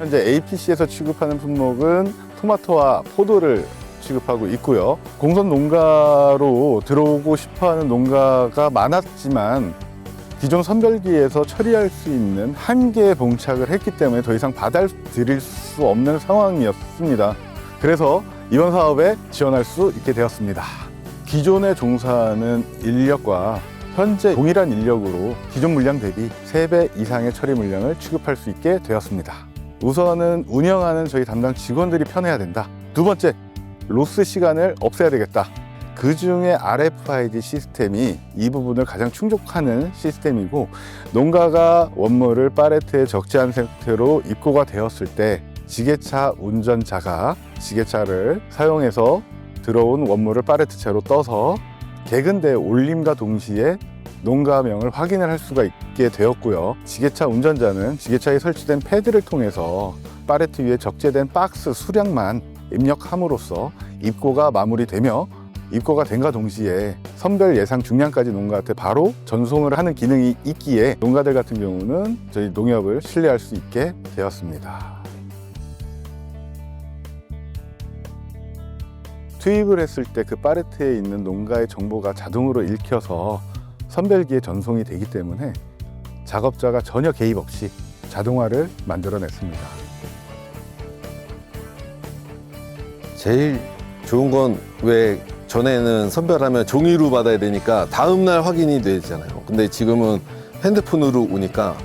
현재 APC에서 취급하는 품목은 토마토와 포도를 취급하고 있고요. 공선 농가로 들어오고 싶어하는 농가가 많았지만 기존 선별기에서 처리할 수 있는 한계에 봉착을 했기 때문에 더 이상 받아들일 수 없는 상황이었습니다. 그래서 이번 사업에 지원할 수 있게 되었습니다. 기존에 종사하는 인력과 현재 동일한 인력으로 기존 물량 대비 3배 이상의 처리 물량을 취급할 수 있게 되었습니다. 우선은 운영하는 저희 담당 직원들이 편해야 된다. 두 번째, 로스 시간을 없애야 되겠다. 그 중에 RFID 시스템이 이 부분을 가장 충족하는 시스템이고 농가가 원물을 팔레트에 적재한 상태로 입고가 되었을 때 지게차 운전자가 지게차를 사용해서 들어온 원물을 팔레트채로 떠서 개근대에 올림과 동시에 농가명을 확인을 할 수가 있게 되었고요. 지게차 운전자는 지게차에 설치된 패드를 통해서 팔레트 위에 적재된 박스 수량만 입력함으로써 입고가 마무리되며 입고가 된과 동시에 선별 예상 중량까지 농가한테 바로 전송을 하는 기능이 있기에 농가들 같은 경우는 저희 농협을 신뢰할 수 있게 되었습니다. 투입을 했을 때 그 파레트에 있는 농가의 정보가 자동으로 읽혀서 선별기에 전송이 되기 때문에 작업자가 전혀 개입 없이 자동화를 만들어냈습니다. 제일 좋은 건 왜 전에는 선별하면 종이로 받아야 되니까 다음 날 확인이 되잖아요. 근데 지금은 핸드폰으로 오니까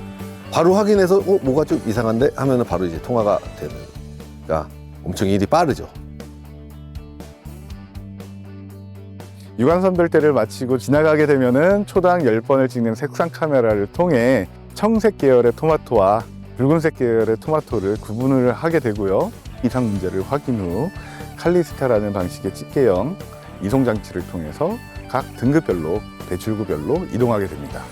바로 확인해서 어, 뭐가 좀 이상한데 하면은 바로 이제 통화가 되는. 그러니까 엄청 일이 빠르죠. 유관 선별대를 마치고 지나가게 되면은 초당 10번을 찍는 색상 카메라를 통해 청색 계열의 토마토와 붉은색 계열의 토마토를 구분을 하게 되고요. 이상 문제를 확인 후 칼리스타라는 방식의 집게형 이송 장치를 통해서 각 등급별로 대출구별로 이동하게 됩니다.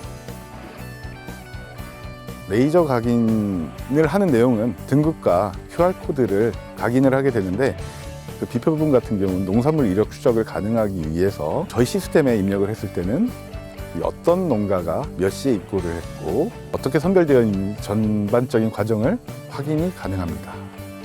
레이저 각인을 하는 내용은 등급과 QR코드를 각인을 하게 되는데 그 비표 부분 같은 경우는 농산물 이력 추적을 가능하기 위해서 저희 시스템에 입력을 했을 때는 이 어떤 농가가 몇 시에 입고를 했고 어떻게 선별되어 있는 전반적인 과정을 확인이 가능합니다.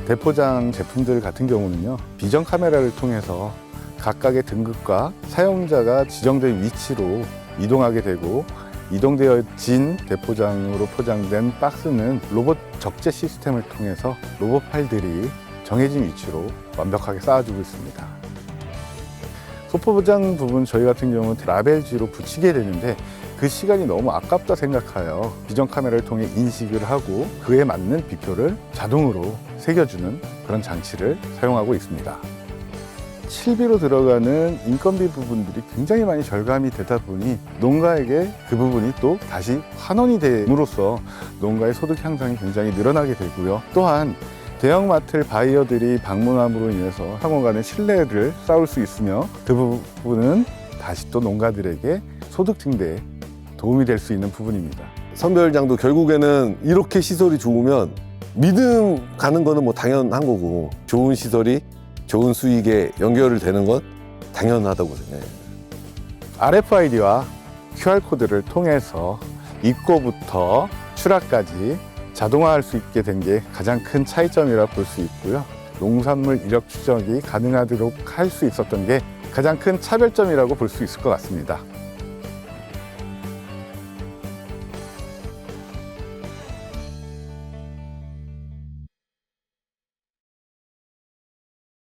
대포장 제품들 같은 경우는요 비전 카메라를 통해서 각각의 등급과 사용자가 지정된 위치로 이동하게 되고 이동되어진 대포장으로 포장된 박스는 로봇 적재 시스템을 통해서 로봇 팔들이 정해진 위치로 완벽하게 쌓아주고 있습니다. 소포 포장 부분 저희 같은 경우는 라벨지로 붙이게 되는데 그 시간이 너무 아깝다 생각하여 비전 카메라를 통해 인식을 하고 그에 맞는 비표를 자동으로 새겨주는 그런 장치를 사용하고 있습니다. 실비로 들어가는 인건비 부분들이 굉장히 많이 절감이 되다 보니 농가에게 그 부분이 또 다시 환원이 됨으로써 농가의 소득 향상이 굉장히 늘어나게 되고요. 또한 대형마트 바이어들이 방문함으로 인해서 상호 간의 신뢰를 쌓을 수 있으며 그 부분은 다시 또 농가들에게 소득 증대에 도움이 될 수 있는 부분입니다. 선별장도 결국에는 이렇게 시설이 좋으면 믿음 가는 거는 뭐 당연한 거고 좋은 시설이 좋은 수익에 연결을 되는 건 당연하다고 생각해요. RFID와 QR코드를 통해서 입고부터 출하까지 자동화할 수 있게 된 게 가장 큰 차이점이라 볼 수 있고요. 농산물 이력 추적이 가능하도록 할 수 있었던 게 가장 큰 차별점이라고 볼 수 있을 것 같습니다.